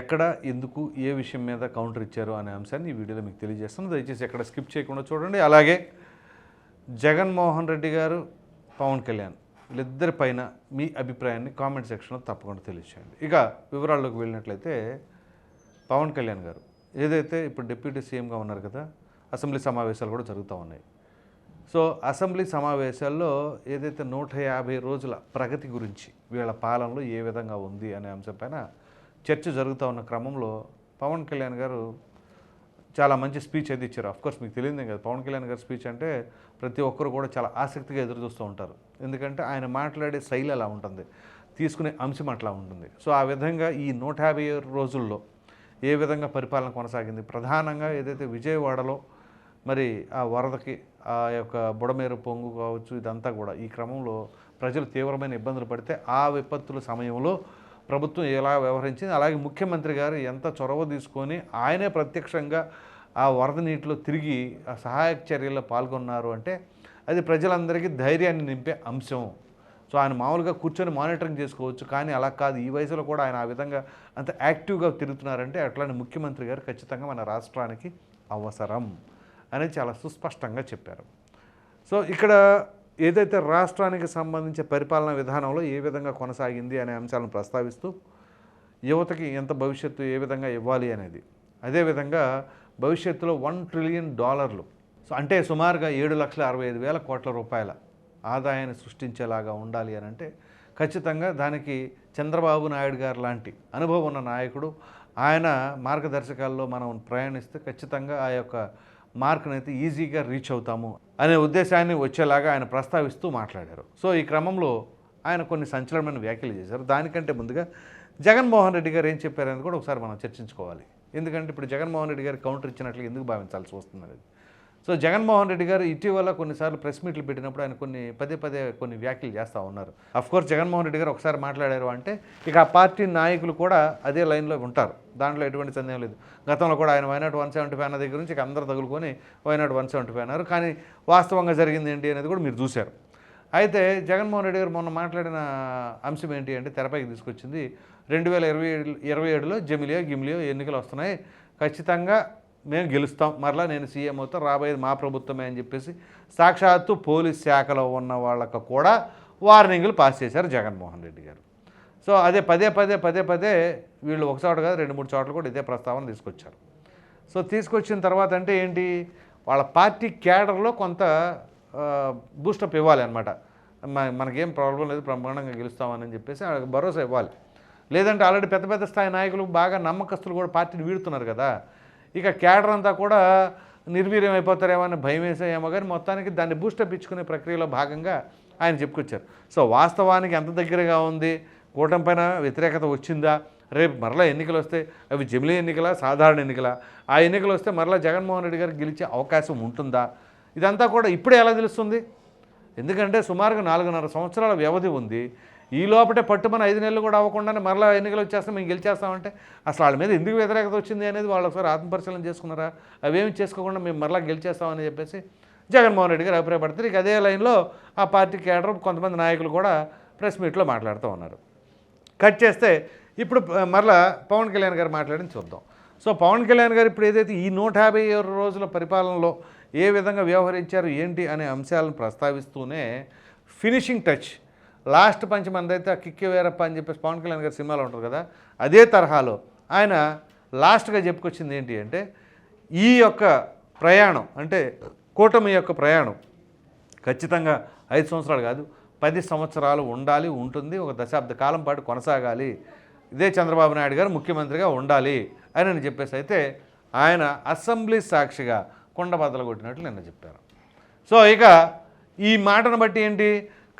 ఎక్కడ ఎందుకు ఏ విషయం మీద కౌంటర్ ఇచ్చారు అనే అంశాన్ని ఈ వీడియోలో మీకు తెలియజేస్తాను. దయచేసి ఎక్కడ స్కిప్ చేయకుండా చూడండి. అలాగే జగన్మోహన్ రెడ్డి గారు పవన్ కళ్యాణ్ వీళ్ళిద్దరి పైన మీ అభిప్రాయాన్ని కామెంట్ సెక్షన్లో తప్పకుండా తెలియచేయండి. ఇక వివరాల్లోకి వెళ్ళినట్లయితే పవన్ కళ్యాణ్ గారు ఏదైతే ఇప్పుడు డిప్యూటీ సీఎంగా ఉన్నారు కదా అసెంబ్లీ సమావేశాలు కూడా జరుగుతూ ఉన్నాయి. సో అసెంబ్లీ సమావేశాల్లో ఏదైతే నూట యాభై రోజుల ప్రగతి గురించి వీళ్ళ పాలనలో ఏ విధంగా ఉంది అనే అంశంపైన చర్చ జరుగుతూ ఉన్న క్రమంలో పవన్ కళ్యాణ్ గారు చాలా మంచి స్పీచ్ అయితే ఇచ్చారు. అఫ్కోర్స్ మీకు తెలియదే కదా పవన్ కళ్యాణ్ గారి స్పీచ్ అంటే ప్రతి ఒక్కరు కూడా చాలా ఆసక్తిగా ఎదురు చూస్తూ ఉంటారు. ఎందుకంటే ఆయన మాట్లాడే శైలి అలా ఉంటుంది తీసుకునే అంశం అట్లా ఉంటుంది. సో ఆ విధంగా ఈ నూట యాభై రోజుల్లో ఏ విధంగా పరిపాలన కొనసాగింది? ప్రధానంగా ఏదైతే విజయవాడలో మరి ఆ వరదకి ఆ యొక్క బుడమేరు పొంగు కావచ్చు ఇదంతా కూడా ఈ క్రమంలో ప్రజలు తీవ్రమైన ఇబ్బందులు పడితే ఆ విపత్తుల సమయంలో ప్రభుత్వం ఎలా వ్యవహరించింది అలాగే ముఖ్యమంత్రి గారు ఎంత చొరవ తీసుకొని ఆయనే ప్రత్యక్షంగా ఆ వరద నీటిలో తిరిగి ఆ సహాయక చర్యల్లో పాల్గొన్నారు అంటే అది ప్రజలందరికీ ధైర్యాన్ని నింపే అంశం. సో ఆయన మామూలుగా కూర్చొని మానిటరింగ్ చేసుకోవచ్చు కానీ అలా కాదు. ఈ వయసులో కూడా ఆయన ఆ విధంగా అంత యాక్టివ్గా తిరుగుతున్నారంటే అట్లానే ముఖ్యమంత్రి గారు ఖచ్చితంగా మన రాష్ట్రానికి అవసరం అనేది చాలా సుస్పష్టంగా చెప్పారు. సో ఇక్కడ ఏదైతే రాష్ట్రానికి సంబంధించిన పరిపాలనా విధానంలో ఏ విధంగా కొనసాగింది అనే అంశాలను ప్రస్తావిస్తూ యువతకి ఎంత భవిష్యత్తు ఏ విధంగా ఇవ్వాలి అనేది. అదేవిధంగా భవిష్యత్తులో వన్ ట్రిలియన్ డాలర్లు సో అంటే సుమారుగా ఏడు లక్షల అరవై ఐదు వేల కోట్ల రూపాయల ఆదాయాన్ని సృష్టించేలాగా ఉండాలి అని అంటే ఖచ్చితంగా దానికి చంద్రబాబు నాయుడు గారు లాంటి అనుభవం ఉన్న నాయకుడు ఆయన మార్గదర్శకాల్లో మనం ప్రయాణిస్తే ఖచ్చితంగా ఆ యొక్క మార్క్ని అయితే ఈజీగా రీచ్ అవుతాము అనే ఉద్దేశాన్ని వచ్చేలాగా ఆయన ప్రస్తావిస్తూ మాట్లాడారు. సో ఈ క్రమంలో ఆయన కొన్ని సంచలనమైన వ్యాఖ్యలు చేశారు. దానికంటే ముందుగా జగన్మోహన్ రెడ్డి గారు ఏం చెప్పారనేది కూడా ఒకసారి మనం చర్చించుకోవాలి. ఎందుకంటే ఇప్పుడు జగన్మోహన్ రెడ్డి గారు కౌంటర్ ఇచ్చినట్లు ఎందుకు భావించాల్సి వస్తుంది అనేది సో జగన్మోహన్ రెడ్డి గారు ఇటీవల కొన్నిసార్లు ప్రెస్ మీట్లు పెట్టినప్పుడు ఆయన కొన్ని పదే పదే కొన్ని వ్యాఖ్యలు చేస్తూ ఉన్నారు. కోర్స్ జగన్మోహన్ రెడ్డి గారు ఒకసారి మాట్లాడారు అంటే ఇక ఆ పార్టీ నాయకులు కూడా అదే లైన్లో ఉంటారు. దాంట్లో ఎటువంటి సందేహం లేదు. గతంలో కూడా ఆయన వైనాట్ వన్ సెవెంటీ ఫైవ్ దగ్గర నుంచి ఇక అందరూ తగులుకొని why not one seventy five అన్నారు. కానీ వాస్తవంగా జరిగింది ఏంటి అనేది కూడా మీరు చూశారు. అయితే జగన్మోహన్ రెడ్డి గారు మొన్న మాట్లాడిన అంశం ఏంటి అంటే తెరపైకి తీసుకొచ్చింది రెండు వేల ఇరవై ఏడు ఇరవై ఏడులో జమిలియో గిమిలియో ఎన్నికలు వస్తున్నాయి. ఖచ్చితంగా మేము గెలుస్తాం మరలా నేను సీఎం అవుతా రాబోయేది మా ప్రభుత్వమే అని చెప్పేసి సాక్షాత్తు పోలీస్ శాఖలో ఉన్న వాళ్ళకు కూడా వార్నింగ్లు పాస్ చేశారు జగన్మోహన్ రెడ్డి గారు. సో అదే పదే పదే పదే పదే వీళ్ళు ఒక చోట కాదు రెండు మూడు చోట్ల కూడా ఇదే ప్రస్తావన తీసుకొచ్చారు. సో తీసుకొచ్చిన తర్వాత అంటే ఏంటి వాళ్ళ పార్టీ క్యాడర్లో కొంత బూస్టప్ ఇవ్వాలి అనమాట మనకేం ప్రాబ్లం లేదు బ్రహ్మాండంగా గెలుస్తామని చెప్పేసి వాళ్ళకి భరోసా ఇవ్వాలి. లేదంటే ఆల్రెడీ పెద్ద పెద్ద స్థాయి నాయకులు బాగా నమ్మకస్తులు కూడా పార్టీని వీడుతున్నారు కదా. ఇక క్యాడర్ అంతా కూడా నిర్వీర్యం అయిపోతారేమో అని భయం వేసేమో కానీ మొత్తానికి దాన్ని బూస్టప్ ఇచ్చుకునే ప్రక్రియలో భాగంగా ఆయన చెప్పుకొచ్చారు. సో వాస్తవానికి ఎంత దగ్గరగా ఉంది? కూటమి పైన వ్యతిరేకత వచ్చిందా? రేపు మరలా ఎన్నికలు వస్తే అవి జమిలీ ఎన్నికల? సాధారణ ఎన్నికల? ఆ ఎన్నికలు వస్తే మరలా జగన్మోహన్ రెడ్డి గారు గెలిచే అవకాశం ఉంటుందా? ఇదంతా కూడా ఇప్పుడే ఎలా తెలుస్తుంది? ఎందుకంటే సుమారుగా నాలుగున్నర సంవత్సరాల వ్యవధి ఉంది. ఈ లోపటే పట్టుమని ఐదు నెలలు కూడా అవ్వకుండానే మరలా ఎన్నికలు వచ్చేస్తాం మేము గెలిచేస్తామంటే అసలు వాళ్ళ మీద ఎందుకు వ్యతిరేకత వచ్చింది అనేది వాళ్ళు ఒకసారి ఆత్మపరిశీలన చేసుకున్నారా? అవేమి చేసుకోకుండా మేము మరలా గెలిచేస్తామని చెప్పేసి జగన్మోహన్ రెడ్డి గారు అభిప్రాయపడతారు. ఇక అదే లైన్లో ఆ పార్టీ కేడర్ కొంతమంది నాయకులు కూడా ప్రెస్ మీట్లో మాట్లాడుతూ ఉన్నారు. కట్ చేస్తే ఇప్పుడు మరలా పవన్ కళ్యాణ్ గారు మాట్లాడిన చూద్దాం. సో పవన్ కళ్యాణ్ గారు ఇప్పుడు ఏదైతే ఈ నూట యాభై ఆరు రోజుల పరిపాలనలో ఏ విధంగా వ్యవహరించారు ఏంటి అనే అంశాలను ప్రస్తావిస్తూనే ఫినిషింగ్ టచ్ లాస్ట్ పంచ్ మనదైతే ఆ కిక్కి వేరప్ప అని చెప్పేసి పవన్ కళ్యాణ్ గారి సినిమాలో ఉంటారు కదా అదే తరహాలో ఆయన లాస్ట్గా చెప్పుకొచ్చింది ఏంటి అంటే ఈ యొక్క ప్రయాణం అంటే కూటమి యొక్క ప్రయాణం ఖచ్చితంగా ఐదు సంవత్సరాలు కాదు పది సంవత్సరాలు ఉండాలి ఉంటుంది ఒక దశాబ్ద కాలం పాటు కొనసాగాలి ఇదే చంద్రబాబు నాయుడు గారు ముఖ్యమంత్రిగా ఉండాలి అని అని చెప్పేసి అయితే ఆయన అసెంబ్లీ సాక్షిగా కొండ బద్దలు కొట్టినట్లు నిన్న చెప్పారు. సో ఇక ఈ మాటను బట్టి ఏంటి?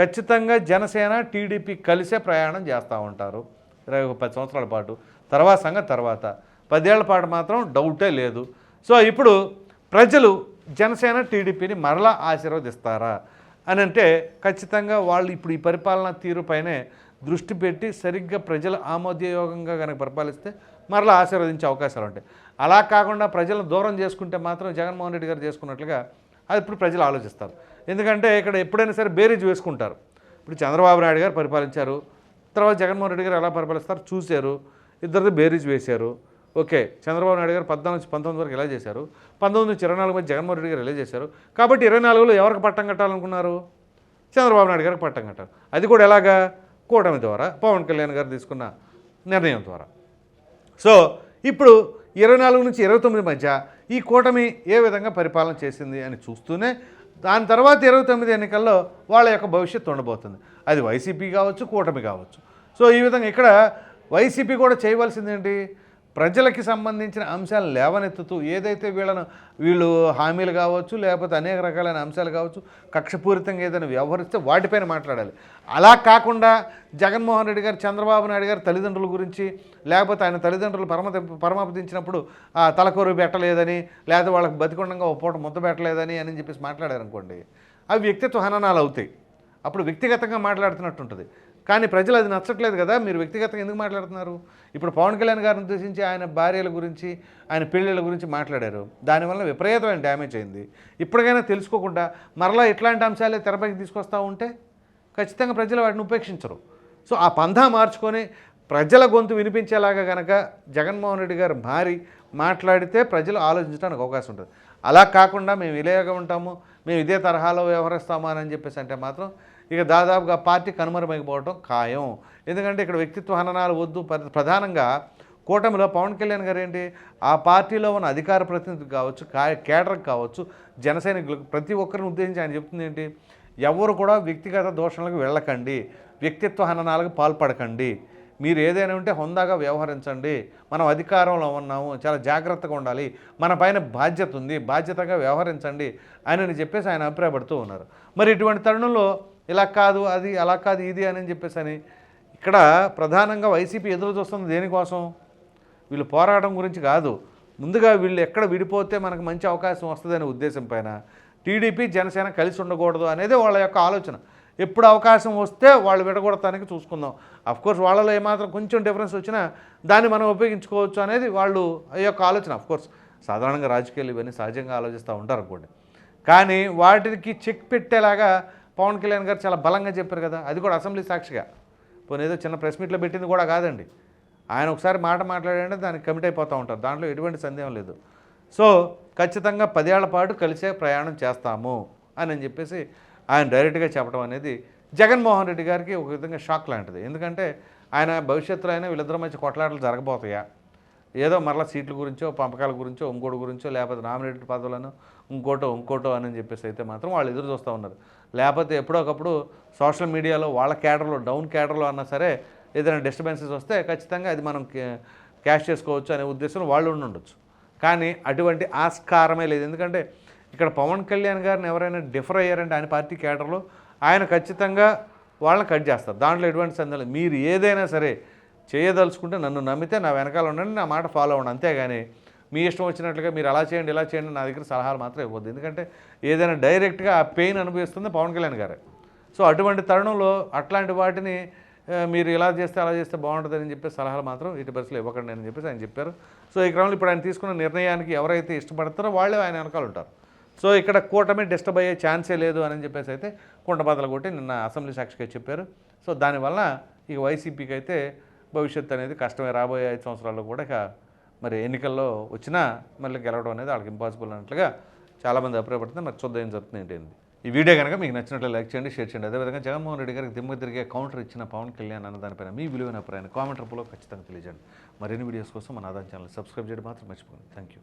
ఖచ్చితంగా జనసేన టీడీపీ కలిసే ప్రయాణం చేస్తూ ఉంటారు. ఇరవై ఒక పది సంవత్సరాల పాటు. తర్వాత సంగతి తర్వాత. పదేళ్ళ పాటు మాత్రం డౌటే లేదు. సో ఇప్పుడు ప్రజలు జనసేన టీడీపీని మరలా ఆశీర్వదిస్తారా? అని అంటే ఖచ్చితంగా వాళ్ళు ఇప్పుడు ఈ పరిపాలనా తీరుపైనే దృష్టి పెట్టి సరిగ్గా ప్రజల ఆమోదయోగంగా కనుక పరిపాలిస్తే మరలా ఆశీర్వదించే అవకాశాలు ఉంటాయి. అలా కాకుండా ప్రజలను దూరం చేసుకుంటే మాత్రం జగన్మోహన్ రెడ్డి గారు చేసుకున్నట్లుగా అది ఇప్పుడు ప్రజలు ఆలోచిస్తారు. ఎందుకంటే ఇక్కడ ఎప్పుడైనా సరే బేరీజ్ వేసుకుంటారు. ఇప్పుడు చంద్రబాబు నాయుడు గారు పరిపాలించారు తర్వాత జగన్మోహన్ రెడ్డి గారు ఎలా పరిపాలిస్తారు చూశారు ఇద్దరిది బేరీజ్ వేశారు. ఓకే చంద్రబాబు నాయుడు గారు పద్నాలుగు నుంచి పంతొమ్మిది వరకు ఎలా చేశారు? పంతొమ్మిది నుంచి ఇరవై నాలుగు మధ్య జగన్మోహన్ రెడ్డి గారు ఎలా చేశారు? కాబట్టి ఇరవై నాలుగులో ఎవరికి పట్టం కట్టాలనుకున్నారు? చంద్రబాబు నాయుడు గారికి పట్టం కట్టారు అది కూడా ఎలాగా? కూటమి ద్వారా పవన్ కళ్యాణ్ గారు తీసుకున్న నిర్ణయం ద్వారా. సో ఇప్పుడు ఇరవై నాలుగు నుంచి ఇరవై తొమ్మిది మధ్య ఈ కూటమి ఏ విధంగా పరిపాలన చేసింది అని చూస్తూనే దాని తర్వాత ఇరవై తొమ్మిది ఎన్నికల్లో వాళ్ళ యొక్క భవిష్యత్తు ఉండబోతుంది. అది వైసీపీ కావచ్చు కూటమి కావచ్చు. సో ఈ విధంగా ఇక్కడ వైసీపీ కూడా చేయవలసింది ఏంటి ప్రజలకి సంబంధించిన అంశాలు లేవనెత్తుతూ ఏదైతే వీళ్ళను వీళ్ళు హామీలు కావచ్చు లేకపోతే అనేక రకాలైన అంశాలు కావచ్చు కక్షపూరితంగా ఏదైనా వ్యవహరిస్తే వాటిపైన మాట్లాడాలి. అలా కాకుండా జగన్మోహన్ రెడ్డి గారు చంద్రబాబు నాయుడు గారి తల్లిదండ్రుల గురించి లేకపోతే ఆయన తల్లిదండ్రులు పరమ పరమపదించినప్పుడు తలకూరు పెట్టలేదని లేకపోతే వాళ్ళకి బతికొండంగా ఒక పూట ముద్ద పెట్టలేదని అని చెప్పేసి మాట్లాడారు అనుకోండి అవి వ్యక్తిత్వ హననాలు అవుతాయి. అప్పుడు వ్యక్తిగతంగా మాట్లాడుతున్నట్టు ఉంటుంది. కానీ ప్రజలు అది నచ్చట్లేదు కదా మీరు వ్యక్తిగతంగా ఎందుకు మాట్లాడుతున్నారు? ఇప్పుడు పవన్ కళ్యాణ్ గారిని ఉద్దేశించి ఆయన భార్యల గురించి ఆయన పెళ్ళిళ్ళ గురించి మాట్లాడారు. దానివల్ల విపరీతమైన డ్యామేజ్ అయింది. ఇప్పటికైనా తెలుసుకోకుండా మరలా ఇట్లాంటి అంశాలే తెరపైకి తీసుకొస్తూ ఉంటే ఖచ్చితంగా ప్రజలు వాటిని ఉపేక్షించరు. సో ఆ పంధా మార్చుకొని ప్రజల గొంతు వినిపించేలాగా కనుక జగన్మోహన్ రెడ్డి గారు మారి మాట్లాడితే ప్రజలు ఆలోచించడానికి అవకాశం ఉంటుంది. అలా కాకుండా మేము ఇలాగే ఉంటాము మేము ఇదే తరహాలో వ్యవహరిస్తామా అని చెప్పేసి అంటే మాత్రం ఇక దాదాపుగా పార్టీ కనుమరుమైపోవడం ఖాయం. ఎందుకంటే ఇక్కడ వ్యక్తిత్వ హననాలు వద్దు. ప్ర- ప్రధానంగా కూటమిలో పవన్ కళ్యాణ్ గారు ఏంటి ఆ పార్టీలో ఉన్న అధికార ప్రతినిధి కావచ్చు కా- కేడర్ కావచ్చు జనసైనికులకు ప్రతి ఒక్కరిని ఉద్దేశించి ఆయన చెప్తుంది ఏంటి? ఎవరు కూడా వ్యక్తిగత దోషణలకు వెళ్ళకండి. వ్యక్తిత్వ హననాలకు పాల్పడకండి. మీరు ఏదైనా ఉంటే హుందాగా వ్యవహరించండి. మనం అధికారంలో ఉన్నాము. చాలా జాగ్రత్తగా ఉండాలి. మన పైన బాధ్యత ఉంది. బాధ్యతగా వ్యవహరించండి అని చెప్పేసి ఆయన అభిప్రాయపడుతూ ఉన్నారు. మరి ఇటువంటి తరుణంలో ఇలా కాదు అది అలా కాదు ఇది అని చెప్పేసి అని ఇక్కడ ప్రధానంగా వైసీపీ ఎదురు చూస్తుంది దేనికోసం? వీళ్ళు పోరాటం గురించి కాదు. ముందుగా వీళ్ళు ఎక్కడ విడిపోతే మనకు మంచి అవకాశం వస్తుందనే ఉద్దేశం పైన టీడీపీ జనసేన కలిసి ఉండకూడదు అనేది వాళ్ళ యొక్క ఆలోచన. ఎప్పుడు అవకాశం వస్తే వాళ్ళు విడగొడటానికి చూసుకుందాం. అఫ్కోర్స్ వాళ్ళలో ఏమాత్రం కొంచెం డిఫరెన్స్ వచ్చినా దాన్ని మనం ఉపయోగించుకోవచ్చు అనేది వాళ్ళు యొక్క ఆలోచన. అఫ్కోర్స్ సాధారణంగా రాజకీయాలు ఇవన్నీ సహజంగా ఆలోచిస్తూ ఉంటారు అనుకోండి కానీ వాటికి చెక్ పెట్టేలాగా పవన్ కళ్యాణ్ గారు చాలా బలంగా చెప్పారు కదా అది కూడా అసెంబ్లీ సాక్షిగా. పోనీ ఏదో చిన్న ప్రెస్ మీట్లో పెట్టింది కూడా కాదండి. ఆయన ఒకసారి మాట మాట్లాడంటే దానికి కమిట్ అయిపోతూ ఉంటారు దాంట్లో ఎటువంటి సందేహం లేదు. సో ఖచ్చితంగా పదేళ్ళ పాటు కలిసే ప్రయాణం చేస్తాము అని అని చెప్పేసి ఆయన డైరెక్ట్గా చెప్పడం అనేది జగన్మోహన్ రెడ్డి గారికి ఒక విధంగా షాక్ లాంటిది. ఎందుకంటే ఆయన భవిష్యత్తులో అయినా వీళ్ళిద్దరి మధ్య కొట్లాటలు జరగబోతాయా? ఏదో మరలా సీట్ల గురించో పంపకాల గురించో ఇంకోటి గురించో లేకపోతే నామినేటెడ్ పదవులను ఇంకోటో ఇంకోటో అని చెప్పేసి అయితే మాత్రం వాళ్ళు ఎదురు చూస్తూ ఉన్నారు. లేకపోతే ఎప్పుడో ఒకప్పుడు సోషల్ మీడియాలో వాళ్ళ క్యాడర్లో డౌన్ క్యాడర్లో అన్నా సరే ఏదైనా డిస్టర్బెన్సెస్ వస్తే ఖచ్చితంగా అది మనం క్యాష్ చేసుకోవచ్చు అనే ఉద్దేశంలో వాళ్ళు ఉండి ఉండొచ్చు. కానీ అటువంటి ఆస్కారమే లేదు. ఎందుకంటే ఇక్కడ పవన్ కళ్యాణ్ గారిని ఎవరైనా డిఫర్ అయ్యారంటే ఆయన పార్టీ క్యాడర్లో ఆయన ఖచ్చితంగా వాళ్ళని కట్ చేస్తారు. దాంట్లో ఎటువంటి సందేహం మీరు ఏదైనా సరే చేయదలుచుకుంటే నన్ను నమ్మితే నా వెనకాల ఉండండి నా మాట ఫాలో అవ్వండి. అంతేగాని మీ ఇష్టం వచ్చినట్లుగా మీరు అలా చేయండి ఇలా చేయండి నా దగ్గర సలహాలు మాత్రం ఇవ్వద్దు. ఎందుకంటే ఏదైనా డైరెక్ట్గా ఆ పెయిన్ అనుభవిస్తుంది పవన్ కళ్యాణ్ గారే. సో అటువంటి తరుణంలో అట్లాంటి వాటిని మీరు ఇలా చేస్తే అలా చేస్తే బాగుంటుందని చెప్పి సలహాలు మాత్రం ఇటు బస్సులో ఇవ్వకండి అని చెప్పేసి ఆయన చెప్పారు. సో ఈ క్రమంలో ఇప్పుడు ఆయన తీసుకున్న నిర్ణయానికి ఎవరైతే ఇష్టపడతారో వాళ్ళే ఆయన వెనకాల ఉంటారు. సో ఇక్కడ కూటమి డిస్టర్బ్ అయ్యే ఛాన్సే లేదు అని చెప్పేసి అయితే కుండబద్దలు కొట్టి నిన్న అసెంబ్లీ సాక్షిగా చెప్పారు. సో దానివల్ల ఇక వైసీపీకి అయితే భవిష్యత్తు అనేది కష్టమే. రాబోయే ఐదు సంవత్సరాల్లో కూడా ఇక మరి ఎన్నికల్లో వచ్చినా మళ్ళీ గెలవడం అనేది వాళ్ళకి ఇంపాసిబుల్ అన్నట్లుగా చాలామంది అభిప్రాయపడుతుంది మరి చూద్దాం ఏం జరుగుతుంది ఏంటి ఈ వీడియో కనుక మీకు నచ్చినట్లు లైక్ చేయండి షేర్ చేయండి. అదేవిధంగా జగన్మోహన్ రెడ్డి గారికి దిమ్మ తిరిగే కౌంటర్ ఇచ్చిన పవన్ కళ్యాణ్ అన్న దానిపైన మీ విలువైన అభిప్రాయాన్ని కామెంట్ రూపంలో ఖచ్చితంగా తెలియజేయండి. మరిన్ని వీడియోస్ కోసం మన ఆదాయం ఛానల్ సబ్స్క్రైబ్ చేయడం మాత్రం మర్చిపోండి థ్యాంక్ యూ